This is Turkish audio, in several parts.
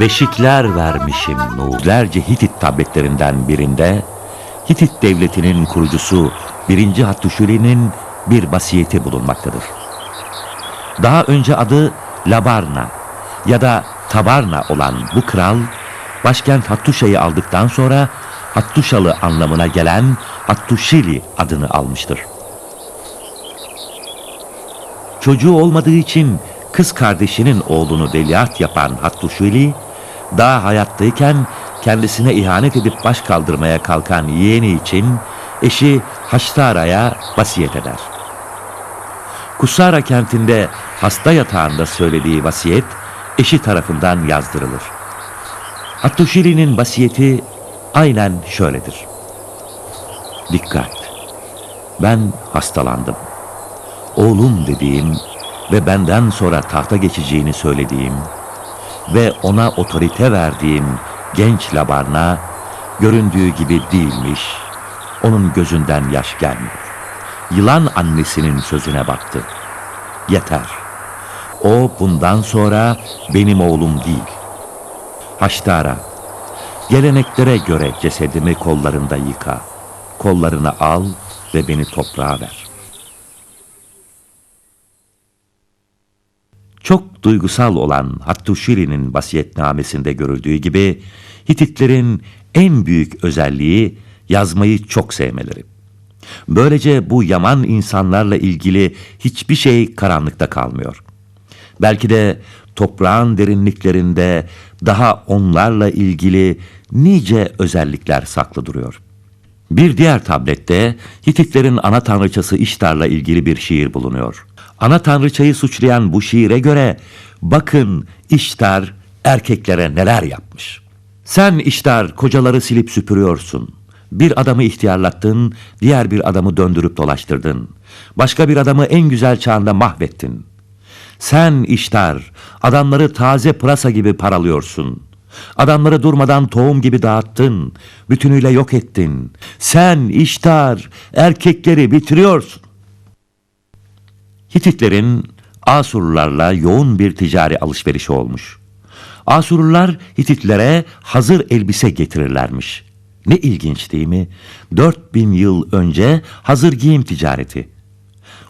Beşikler vermişim nurlerce Hitit tabletlerinden birinde Hitit devletinin kurucusu 1. Hattuşili'nin bir vasiyeti bulunmaktadır. Daha önce adı Labarna ya da Tabarna olan bu kral başkent Hattuşa'yı aldıktan sonra Hattuşalı anlamına gelen Hattuşili adını almıştır. Çocuğu olmadığı için kız kardeşinin oğlunu veliaht yapan Hattuşili, daha hayattayken kendisine ihanet edip baş kaldırmaya kalkan yeğeni için eşi Haştara'ya vasiyet eder. Kusara kentinde hasta yatağında söylediği vasiyet eşi tarafından yazdırılır. Hattuşili'nin vasiyeti aynen şöyledir. Dikkat! Ben hastalandım. Oğlum dediğim ve benden sonra tahta geçeceğini söylediğim ve ona otorite verdiğim genç Labarna göründüğü gibi değilmiş. Onun gözünden yaş gelmiyor. Yılan annesinin sözüne baktı. Yeter. O bundan sonra benim oğlum değil. Haştara, geleneklere göre cesedimi kollarında yıka. Kollarını al ve beni toprağa ver. Çok duygusal olan Hattuşili'nin vasiyetnamesinde görüldüğü gibi Hititlerin en büyük özelliği yazmayı çok sevmeleri. Böylece bu yaman insanlarla ilgili hiçbir şey karanlıkta kalmıyor. Belki de toprağın derinliklerinde daha onlarla ilgili nice özellikler saklı duruyor. Bir diğer tablette Hititlerin ana tanrıçası İştar'la ilgili bir şiir bulunuyor. Ana tanrıçayı suçlayan bu şiire göre bakın İştar erkeklere neler yapmış. Sen İştar kocaları silip süpürüyorsun. Bir adamı ihtiyarlattın, diğer bir adamı döndürüp dolaştırdın. Başka bir adamı en güzel çağında mahvettin. Sen İştar adamları taze pırasa gibi paralıyorsun. Adamları durmadan tohum gibi dağıttın, bütünüyle yok ettin. Sen İştar erkekleri bitiriyorsun. Hititlerin Asurlularla yoğun bir ticari alışverişi olmuş. Asurlular Hititlere hazır elbise getirirlermiş. Ne ilginç değil mi? 4000 yıl önce hazır giyim ticareti.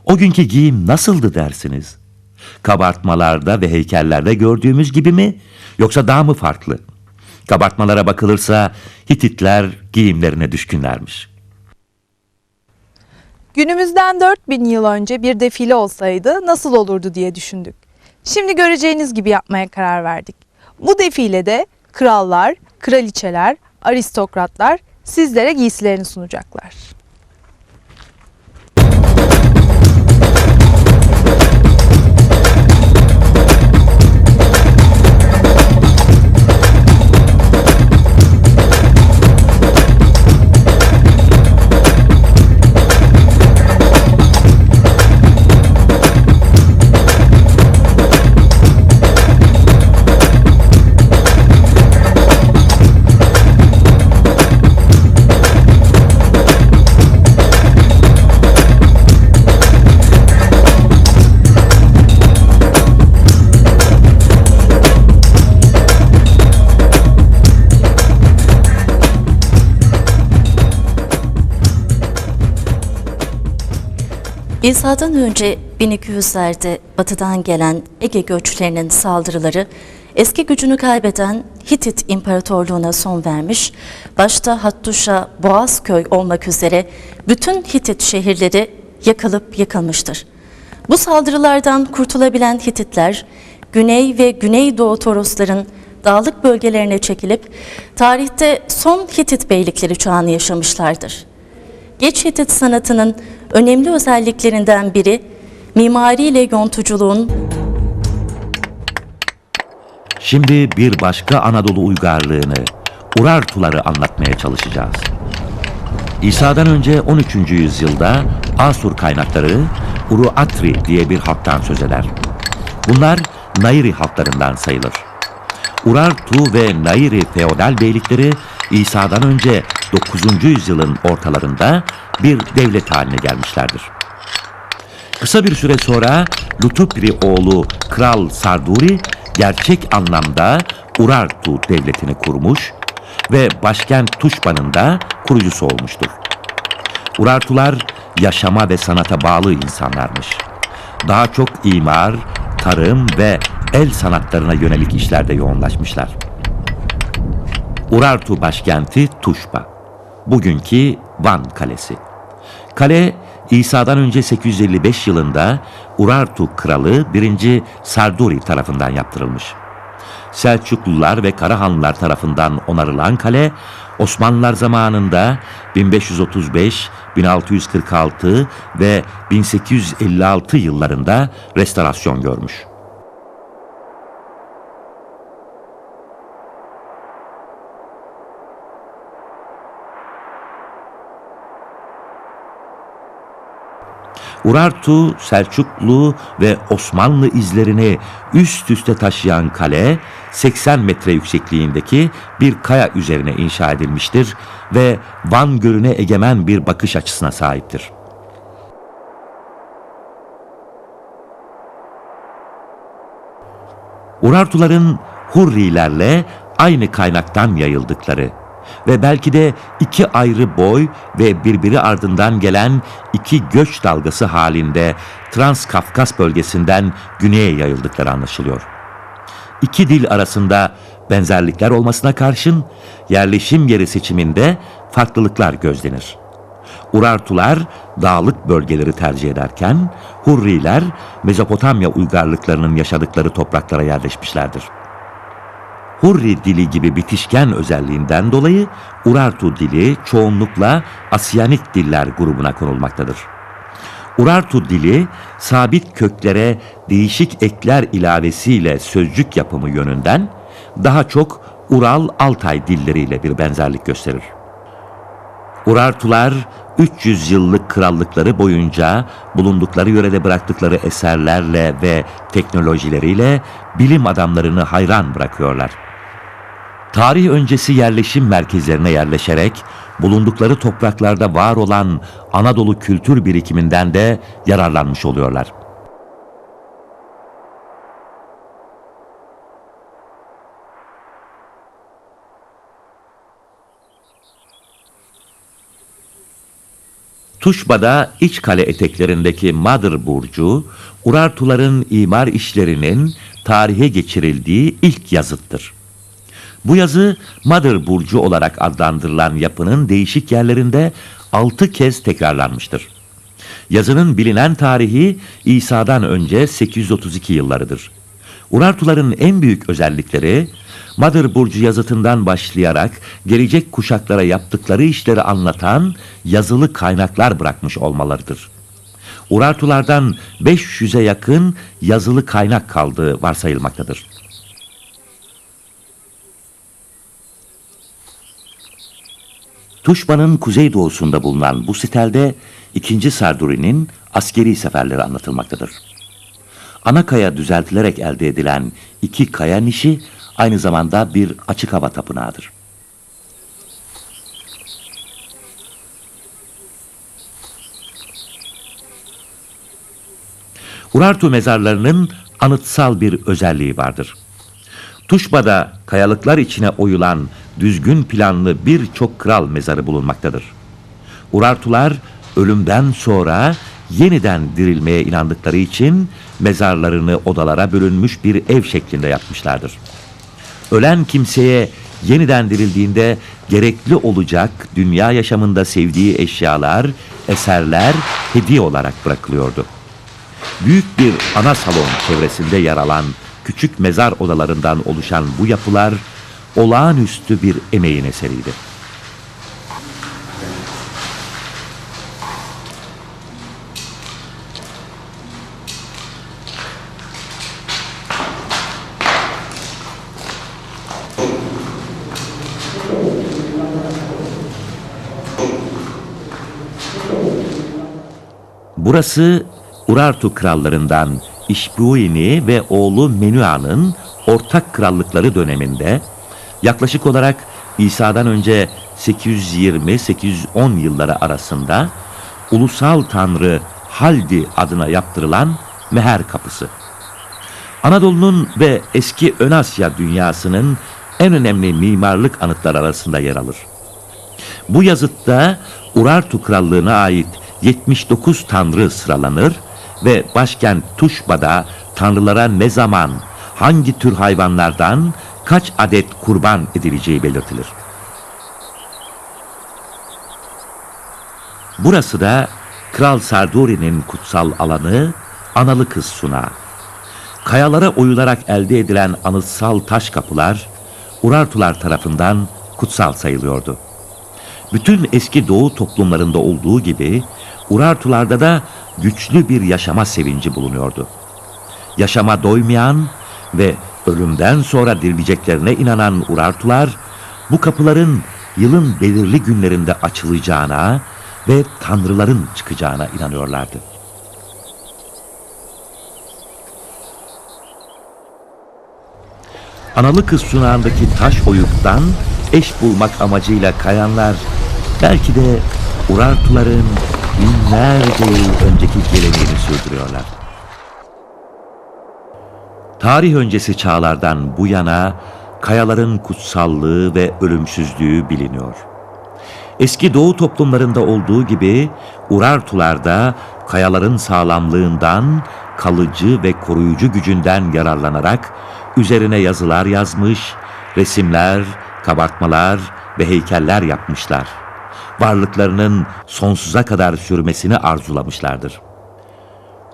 O günkü giyim nasıldı dersiniz? Kabartmalarda ve heykellerde gördüğümüz gibi mi? Yoksa daha mı farklı? Kabartmalara bakılırsa Hititler giyimlerine düşkünlermiş. Günümüzden 4000 yıl önce bir defile olsaydı nasıl olurdu diye düşündük. Şimdi göreceğiniz gibi yapmaya karar verdik. Bu defilede krallar, kraliçeler, aristokratlar sizlere giysilerini sunacaklar. İsa'dan önce 1200'lerde batıdan gelen Ege göçlerinin saldırıları eski gücünü kaybeden Hitit İmparatorluğu'na son vermiş, başta Hattuşa, Boğazköy olmak üzere bütün Hitit şehirleri yakılıp yıkılmıştır. Bu saldırılardan kurtulabilen Hititler, Güney ve Güneydoğu Torosların dağlık bölgelerine çekilip tarihte son Hitit beylikleri çağını yaşamışlardır. Geç Hitit sanatının önemli özelliklerinden biri mimariyle yontuculuğun Şimdi bir başka Anadolu uygarlığını, Urartuları anlatmaya çalışacağız. İsa'dan önce 13. yüzyılda Asur kaynakları Uruatri diye bir halktan söz eder. Bunlar Nairi halklarından sayılır. Urartu ve Nairi feodal beylikleri İsa'dan önce 9. yüzyılın ortalarında bir devlet haline gelmişlerdir. Kısa bir süre sonra Lutupri oğlu Kral Sarduri gerçek anlamda Urartu devletini kurmuş ve başkent Tuşba'nın da kurucusu olmuştur. Urartular yaşama ve sanata bağlı insanlarmış. Daha çok imar, tarım ve el sanatlarına yönelik işlerde yoğunlaşmışlar. Urartu başkenti Tuşba. Bugünkü Van Kalesi. Kale İsa'dan önce 855 yılında Urartu kralı 1. Sarduri tarafından yaptırılmış. Selçuklular ve Karahanlılar tarafından onarılan kale Osmanlılar zamanında 1535, 1646 ve 1856 yıllarında restorasyon görmüş. Urartu, Selçuklu ve Osmanlı izlerini üst üste taşıyan kale 80 metre yüksekliğindeki bir kaya üzerine inşa edilmiştir ve Van Gölü'ne egemen bir bakış açısına sahiptir. Urartuların Hurrilerle aynı kaynaktan yayıldıkları ve belki de iki ayrı boy ve birbiri ardından gelen iki göç dalgası halinde Transkafkas bölgesinden güneye yayıldıkları anlaşılıyor. İki dil arasında benzerlikler olmasına karşın yerleşim yeri seçiminde farklılıklar gözlenir. Urartular dağlık bölgeleri tercih ederken Hurriler Mezopotamya uygarlıklarının yaşadıkları topraklara yerleşmişlerdir. Hurri dili gibi bitişken özelliğinden dolayı Urartu dili çoğunlukla Asyanik diller grubuna konulmaktadır. Urartu dili sabit köklere değişik ekler ilavesiyle sözcük yapımı yönünden daha çok Ural-Altay dilleriyle bir benzerlik gösterir. Urartular 300 yıllık krallıkları boyunca bulundukları yörede bıraktıkları eserlerle ve teknolojileriyle bilim adamlarını hayran bırakıyorlar. Tarih öncesi yerleşim merkezlerine yerleşerek bulundukları topraklarda var olan Anadolu kültür birikiminden de yararlanmış oluyorlar. Tuşba'da iç kale eteklerindeki Madır Burcu, Urartuların imar işlerinin tarihe geçirildiği ilk yazıttır. Bu yazı Madır Burcu olarak adlandırılan yapının değişik yerlerinde altı kez tekrarlanmıştır. Yazının bilinen tarihi İsa'dan önce 832 yıllarıdır. Urartuların en büyük özellikleri Madır Burcu yazıtından başlayarak gelecek kuşaklara yaptıkları işleri anlatan yazılı kaynaklar bırakmış olmalarıdır. Urartulardan 500'e yakın yazılı kaynak kaldığı varsayılmaktadır. Tuşba'nın kuzeydoğusunda bulunan bu sitelde 2. Sarduri'nin askeri seferleri anlatılmaktadır. Ana kaya düzeltilerek elde edilen iki kaya nişi aynı zamanda bir açık hava tapınağıdır. Urartu mezarlarının anıtsal bir özelliği vardır. Tuşba'da kayalıklar içine oyulan düzgün planlı birçok kral mezarı bulunmaktadır. Urartular ölümden sonra yeniden dirilmeye inandıkları için mezarlarını odalara bölünmüş bir ev şeklinde yapmışlardır. Ölen kimseye yeniden dirildiğinde gerekli olacak dünya yaşamında sevdiği eşyalar, eserler hediye olarak bırakılıyordu. Büyük bir ana salon çevresinde yer alan küçük mezar odalarından oluşan bu yapılar olağanüstü bir emeğin eseriydi. Burası Urartu krallarından İşbuini ve oğlu Menua'nın ortak krallıkları döneminde yaklaşık olarak İsa'dan önce 820-810 yılları arasında ulusal tanrı Haldi adına yaptırılan Meher Kapısı. Anadolu'nun ve eski Ön Asya dünyasının en önemli mimarlık anıtları arasında yer alır. Bu yazıtta Urartu Krallığı'na ait 79 tanrı sıralanır ve başkent Tuşba'da tanrılara ne zaman, hangi tür hayvanlardan kaç adet kurban edileceği belirtilir. Burası da Kral Sarduri'nin kutsal alanı Analı Kız Sunağı. Kayalara oyularak elde edilen anıtsal taş kapılar Urartular tarafından kutsal sayılıyordu. Bütün eski doğu toplumlarında olduğu gibi Urartularda da güçlü bir yaşama sevinci bulunuyordu. Yaşama doymayan ve ölümden sonra dirileceklerine inanan Urartular bu kapıların yılın belirli günlerinde açılacağına ve tanrıların çıkacağına inanıyorlardı. Analı kız sunağındaki taş oyuktan eş bulmak amacıyla kayanlar belki de Urartuların binlerce yıl önceki geleneğini sürdürüyorlar. Tarih öncesi çağlardan bu yana kayaların kutsallığı ve ölümsüzlüğü biliniyor. Eski doğu toplumlarında olduğu gibi Urartularda kayaların sağlamlığından, kalıcı ve koruyucu gücünden yararlanarak üzerine yazılar yazmış, resimler, kabartmalar ve heykeller yapmışlar. Varlıklarının sonsuza kadar sürmesini arzulamışlardır.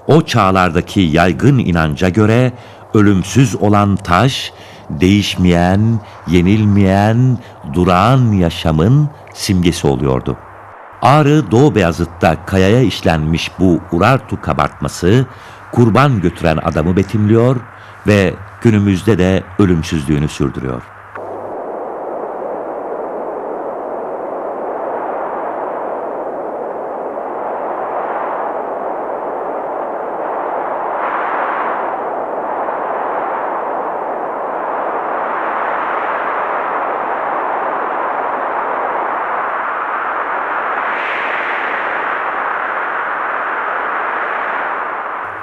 O çağlardaki yaygın inanca göre ölümsüz olan taş, değişmeyen, yenilmeyen, durağan yaşamın simgesi oluyordu. Ağrı Doğu Beyazıt'ta kayaya işlenmiş bu Urartu kabartması kurban götüren adamı betimliyor ve günümüzde de ölümsüzlüğünü sürdürüyor.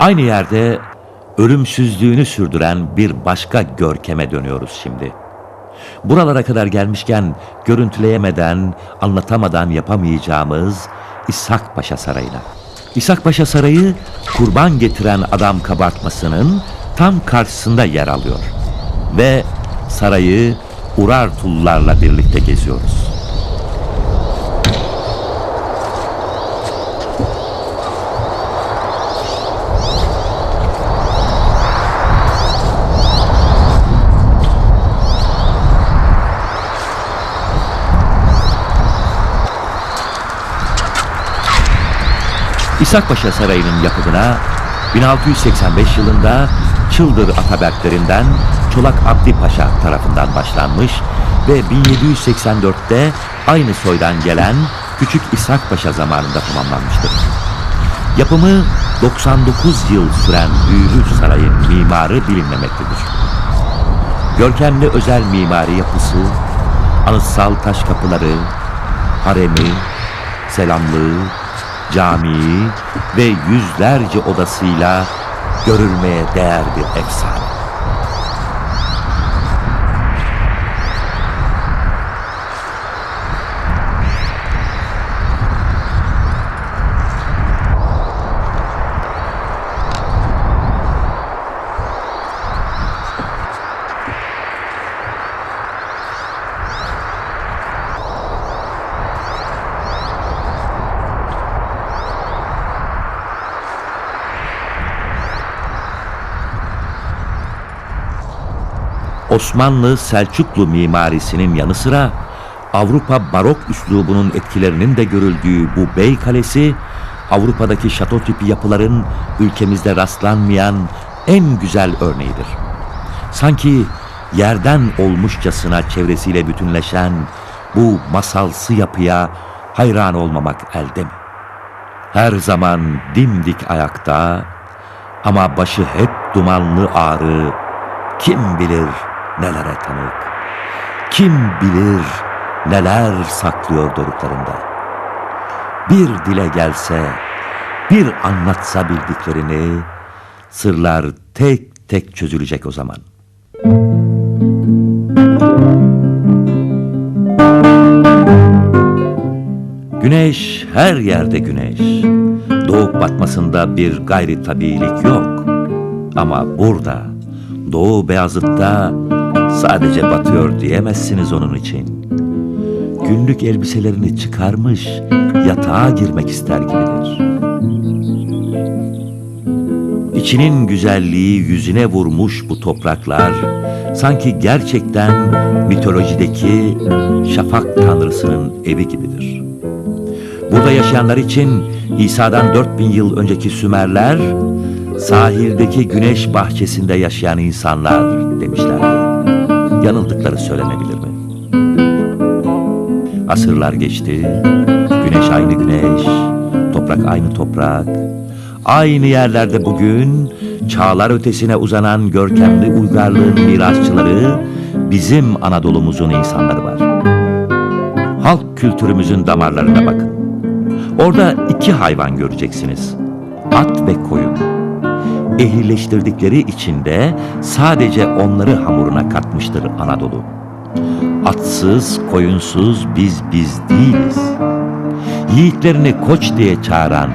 Aynı yerde ölümsüzlüğünü sürdüren bir başka görkeme dönüyoruz şimdi. Buralara kadar gelmişken görüntüleyemeden, anlatamadan yapamayacağımız İshak Paşa Sarayı'na. İshak Paşa Sarayı kurban getiren adam kabartmasının tam karşısında yer alıyor. Ve sarayı Urartullarla birlikte geziyoruz. İshak Paşa Sarayı'nın yapımına 1685 yılında Çıldır Ataberklerinden Çolak Abdi Paşa tarafından başlanmış ve 1784'te aynı soydan gelen Küçük İshak Paşa zamanında tamamlanmıştır. Yapımı 99 yıl süren büyülü sarayın mimarı bilinmemektedir. Görkemli özel mimari yapısı, anıtsal taş kapıları, haremi, selamlığı, camii ve yüzlerce odasıyla görülmeye değer bir efsane. Osmanlı Selçuklu mimarisinin yanı sıra Avrupa barok üslubunun etkilerinin de görüldüğü bu Bey Kalesi, Avrupa'daki şato tipi yapıların ülkemizde rastlanmayan en güzel örneğidir. Sanki yerden olmuşçasına çevresiyle bütünleşen bu masalsı yapıya hayran olmamak elde mi? Her zaman dimdik ayakta ama başı hep dumanlı ağrı, kim bilir nelere tanık. Kim bilir neler saklıyor doruklarında. Bir dile gelse, bir anlatsa bildiklerini, sırlar tek tek çözülecek o zaman. Güneş her yerde güneş. Doğup batmasında bir gayri tabiilik yok. Ama burada, Doğu Beyazıt'ta sadece batıyor diyemezsiniz onun için. Günlük elbiselerini çıkarmış, yatağa girmek ister gibidir. İçinin güzelliği yüzüne vurmuş bu topraklar sanki gerçekten mitolojideki şafak tanrısının evi gibidir. Burada yaşayanlar için İsa'dan 4000 yıl önceki Sümerler sahildeki güneş bahçesinde yaşayan insanlar demişlerdi. Yanıldıkları söylenebilir mi? Asırlar geçti, güneş aynı güneş, toprak aynı toprak. Aynı yerlerde bugün çağlar ötesine uzanan görkemli uygarlığın mirasçıları bizim Anadolu'muzun insanları var. Halk kültürümüzün damarlarına bakın. Orada iki hayvan göreceksiniz. At ve koyun. Ehlileştirdikleri için de sadece onları hamuruna katmıştır Anadolu. Atsız, koyunsuz biz biz değiliz. Yiğitlerini koç diye çağıran,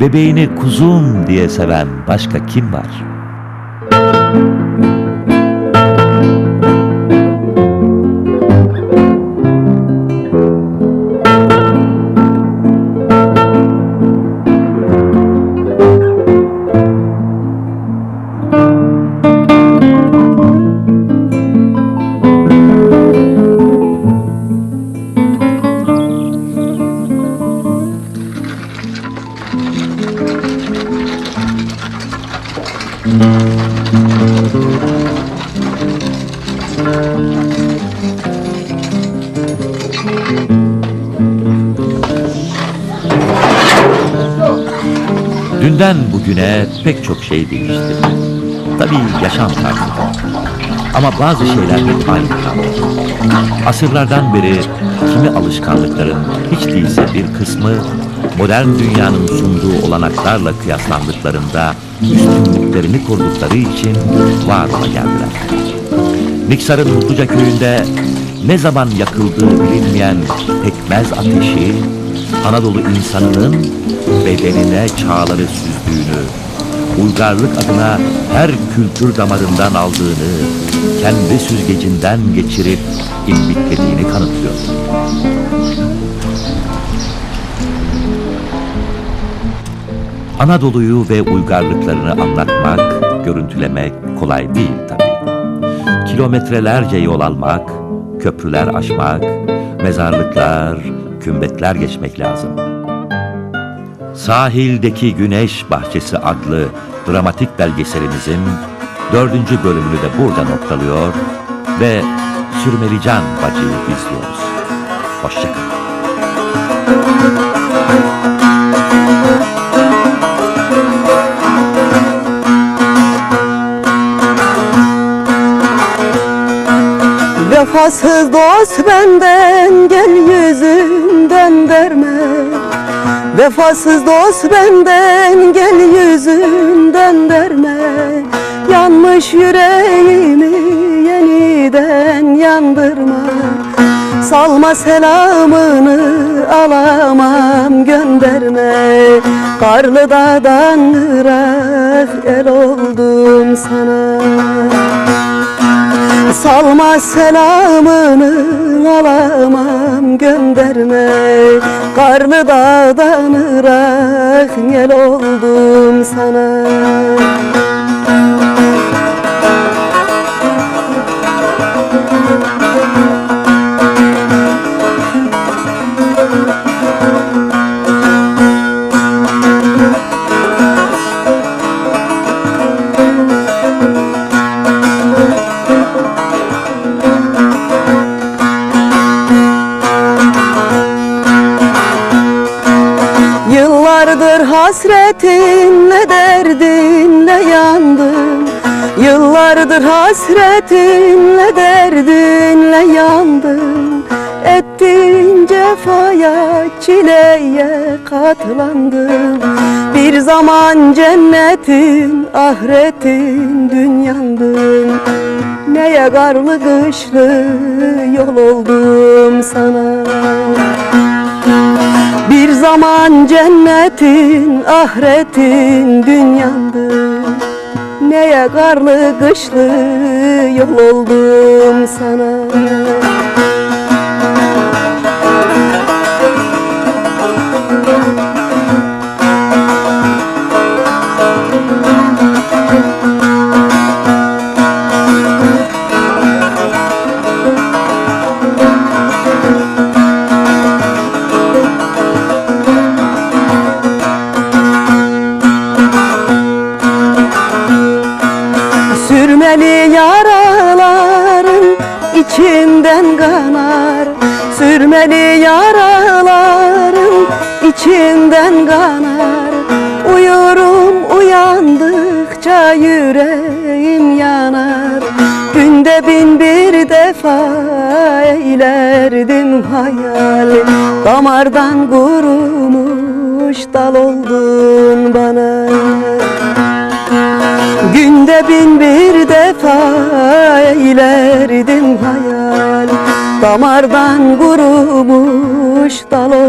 bebeğini kuzum diye seven başka kim var? Ama bazı şeyler hep aynı kaldı. Asırlardan beri kimi alışkanlıkların hiç değilse bir kısmı modern dünyanın sunduğu olanaklarla kıyaslandıklarında üstünlüklerini kurdukları için var ola geldiler. Niksar'ın Mutluca köyünde ne zaman yakıldığı bilinmeyen pekmez ateşi Anadolu insanının bedenine çağları süzdüğünü, uygarlık adına her kültür damarından aldığını, kendi süzgecinden geçirip imbiklediğini kanıtlıyor. Anadolu'yu ve uygarlıklarını anlatmak, görüntülemek kolay değil tabii. Kilometrelerce yol almak, köprüler aşmak, mezarlıklar, kümbetler geçmek lazım. Sahildeki Güneş Bahçesi adlı dramatik belgeselimizin dördüncü bölümünü de burada noktalıyor ve Sürmelican Bacı'yı izliyoruz. Hoşçakalın. Vefasız dost benden gel yüzünden derme Vefasız dost benden gel yüzünden derme Yanmış yüreğimi yeniden yandırma. Salma selamını alamam gönderme. Karlı dağdan ırak el oldum sana. Salma selamını alamam gönderme. Karlı dağdan ırak el oldum sana hasretinle derdinle yandım Ettin cefaya çileye katlandım Bir zaman cennetin ahretin dünyandım Neye karlı kışlı yol oldum sana? Bir zaman cennetin ahretin dünyandım Neye karlı kışlı yol oldum sana içinden kanar Sürmeli yaraların içinden kanar. Uyurum uyandıkça yüreğim yanar. Günde bin bir defa eylerdim hayal. Damardan kurumuş dal oldun bana Günde bin bir defa eylerdim hayal. Damardan kurumuş dal oldun